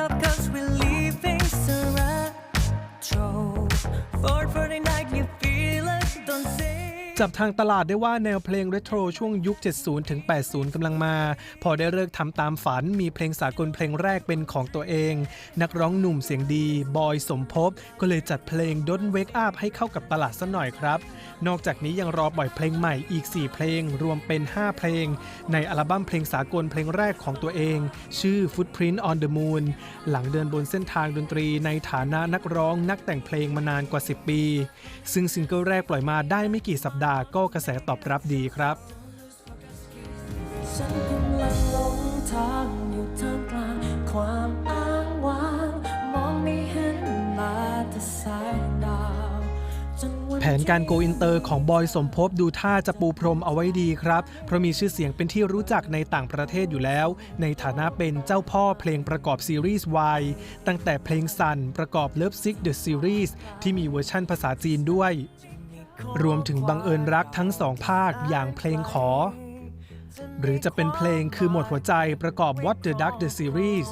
up cause we're จับทางตลาดได้ว่าแนวเพลงเรโทรช่วงยุค 70 ถึง 80 กำลังมา พอได้เลิกทำตามฝัน มีเพลงสากลเพลงแรกเป็นของตัวเอง นักร้องหนุ่มเสียงดี บอยสมภพก็เลยจัดเพลง Don't Wake Up ให้เข้ากับตลาดซะหน่อยครับ นอกจากนี้ยังรอปล่อยเพลงใหม่อีก 4 เพลง รวมเป็น 5 เพลง ในอัลบั้มเพลงสากลเพลงแรกของตัวเอง ชื่อ Footprint on the Moon หลังเดินบนเส้นทางดนตรีในฐานะนักร้องนักแต่งเพลงมานานกว่า 10 ปี ซึ่งซิงเกิลแรกปล่อยมาได้ไม่กี่สัปดาห์ก็กระแสตอบรับดีครับฉันกำลังหลงทางอยู่ท่ามกลางความอ้างว้าง มองไม่เห็นมาแต่สายดาวจนวันแผนการโกอินเตอร์ของบอยสมภพดูท่าจะปูพรมเอาไว้ดีครับ เพราะมีชื่อเสียงเป็นที่รู้จักในต่างประเทศอยู่แล้ว ในฐานะเป็นเจ้าพ่อเพลงประกอบซีรีส์วายตั้งแต่เพลงสันประกอบ Love Sick The Series ที่มีเวอร์ชั่นภาษาจีนด้วย รวมถึงบังเอิญรักทั้งสองภาคอย่างเพลงขอ หรือจะเป็นเพลงคือหมดหัวใจประกอบ What the Duck The Series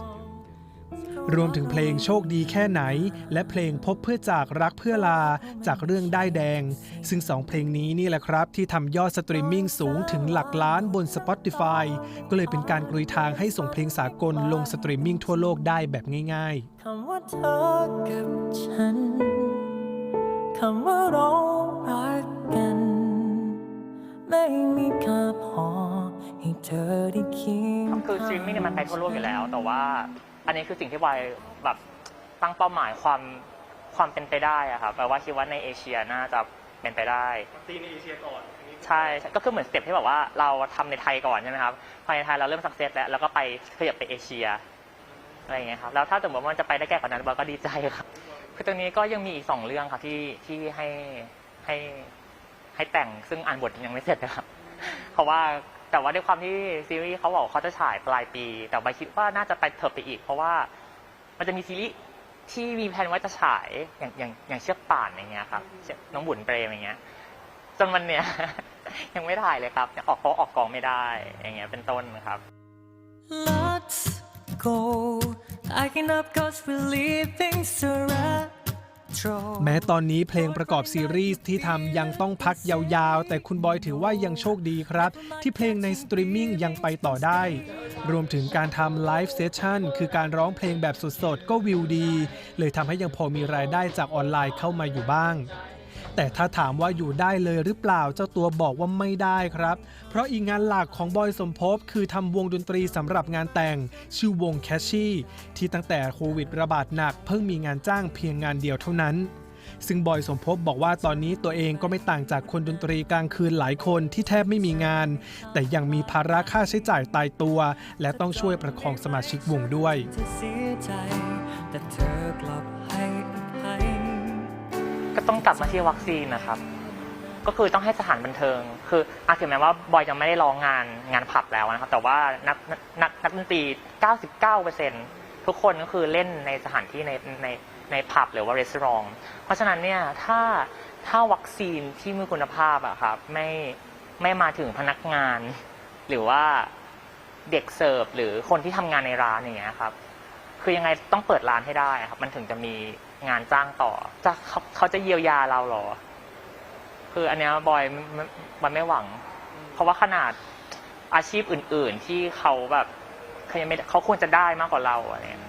รวมถึงเพลงโชคดีแค่ไหน และเพลงพบเพื่อจากรักเพื่อลาจากเรื่องได้แดง ซึ่งสองเพลงนี้นี่แหละครับ ที่ทำยอดสตรีมมิ่งสูงถึงหลักล้านบน Spotify ก็เลยเป็นการกลุยทางให้ส่งเพลงสากลลงสตรีมมิ่งทั่วโลกได้แบบง่ายๆคำว่าเธอกับฉันคำว่าเรา รักกัน ไม่มีค่าพอให้เธอได้เคียงคือสตรีมมิ่งเนี่ยมันไปทั่วโลกอยู่แล้ว แต่ว่าอันนี้คือสิ่งที่วายแบบตั้งเป้าหมายความความเป็นไปได้อะครับแปลว่าคิดว่าในเอเชียน่าจะเป็นไปได้ตีในเอเชียก่อนใช่ใช่ก็คือเหมือนสเต็ปที่แบบว่าเราทำในไทยก่อนใช่ไหมครับพอในไทยเราเริ่มสักเซสแล้วแล้วก็ไปขยับไปเอเชียอะไรอย่างเงี้ยครับแล้วถ้าสมมติว่ามันจะไปได้แก่กว่านั้นเราก็ดีใจครับคือตรงนี้ก็ยังมีอีกสองเรื่องครับที่ที่ให้ ให้ให้แต่งซึ่งอ่านบทยังไม่เสร็จนะครับ เพราะว่าแต่ว่าด้วยความที่ซีรีส์เขาบอกเขาจะฉายปลายปี แต่ใบคิดว่าน่าจะไปเถิบไปอีก เพราะว่ามันจะมีซีรีส์ที่มีแผนว่าจะฉายอย่างอย่างอย่างเชือกป่านอย่างเงี้ยครับเชือกน้องบุญเปรมอย่างเงี้ยจนวันเนี้ยยังไม่ถ่ายเลยครับยังออกเขาะออกกองไม่ได้อย่างเงี้ยเป็นต้นครับ Let's go Lighting up cause we're leaving Toronto แม้ตอนนี้เพลงประกอบซีรีส์ที่ทำยังต้องพักยาวๆ แต่คุณบอยถือว่ายังโชคดีครับ ที่เพลงในสตรีมมิ่งยังไปต่อได้ รวมถึงการทำไลฟ์เซสชั่นคือการร้องเพลงแบบสดๆ ก็วิวดี เลยทำให้ยังพอมีรายได้จากออนไลน์เข้ามาอยู่บ้าง แต่ถ้าถามว่าอยู่ได้เลยหรือเปล่าเจ้าตัวบอกว่าไม่ได้ครับ เพราะอีกงานหลักของบอยสมภพคือทำวงดนตรีสำหรับงานแต่ง ชื่อวงแคชชี่ที่ตั้งแต่โควิดระบาดหนักเพิ่งมีงานจ้างเพียงงานเดียวเท่านั้นซึ่งบอยสมภพบอกว่าตอนนี้ตัวเองก็ไม่ต่างจากคนดนตรีกลางคืนหลายคนที่แทบไม่มีงาน แต่ยังมีภาระค่าใช้จ่ายตายตัว และต้องช่วยประคองสมาชิกวงด้วยแต่เธอกลับให้อภัย ก็ต้องกลับมาที่วัคซีนนะครับ ก็คือต้องให้สถานบันเทิง คืออาถึงแม้ว่าบอยจะไม่ได้ร้องงานงานผับแล้วนะครับ แต่ว่านักนักนักดนตรี 99%ทุกคนก็คือเล่นในสถานที่ในในในผับหรือว่ารีสอร์ทเพราะฉะนั้นเนี่ยถ้าถ้าวัคซีนที่มีคุณภาพอะครับไม่ไม่มาถึงพนักงาน หรือว่าเด็กเสิร์ฟหรือคนที่ทำงานในร้านอย่างเงี้ยครับ คือยังไงต้องเปิดร้านให้ได้ครับ มันถึงจะมี งานจ้างต่อจะเขาเขาจะเยียวยาเราเหรอ คืออันเนี้ยบอยไม่มันไม่หวัง เพราะว่าขนาดอาชีพอื่น ๆ ที่เขาแบบเขายังไม่เขาควรจะได้มากกว่าเราอะไรเงี้ย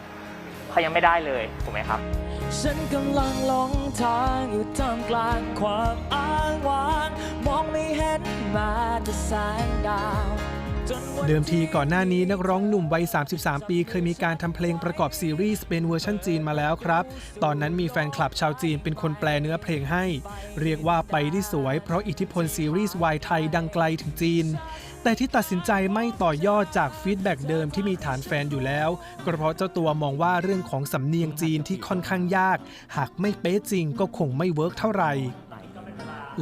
เขายังไม่ได้เลยถูกไหมครับฉันกำลังหลงทางอยู่ท่ามกลางความอ้างว้างมองไม่เห็นมาแต่แสงดาวจนวัน เดิมทีก่อนหน้านี้นักร้องหนุ่มวัย 33 ปี เคยมีการทำเพลงประกอบซีรีส์เป็นเวอร์ชันจีนมาแล้วครับ ตอนนั้นมีแฟนคลับชาวจีนเป็นคนแปลเนื้อเพลงให้ เรียกว่าไปได้สวยเพราะอิทธิพลซีรีส์วายไทยดังไกลถึงจีน แต่ที่ตัดสินใจไม่ต่อยอดจากฟีดแบ็กเดิมที่มีฐานแฟนอยู่แล้วก็เพราะเจ้าตัวมองว่าเรื่องของสำเนียงจีนที่ค่อนข้างยาก หากไม่เป๊ะจริงก็คงไม่เวิร์กเท่าไหร่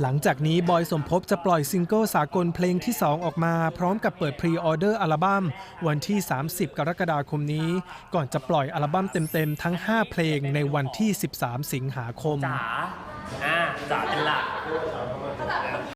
หลังจากนี้บอยสมภพจะปล่อยซิงเกิลสากลเพลงที่ 2 ออกมา พร้อมกับเปิดพรีออเดอร์อัลบั้มวันที่ 30 กรกฎาคมนี้ ก่อนจะปล่อยอัลบั้มเต็มๆ ทั้ง 5 เพลงในวันที่ 13 สิงหาคมจ๋าอ่าจ๋าเป็นหลัก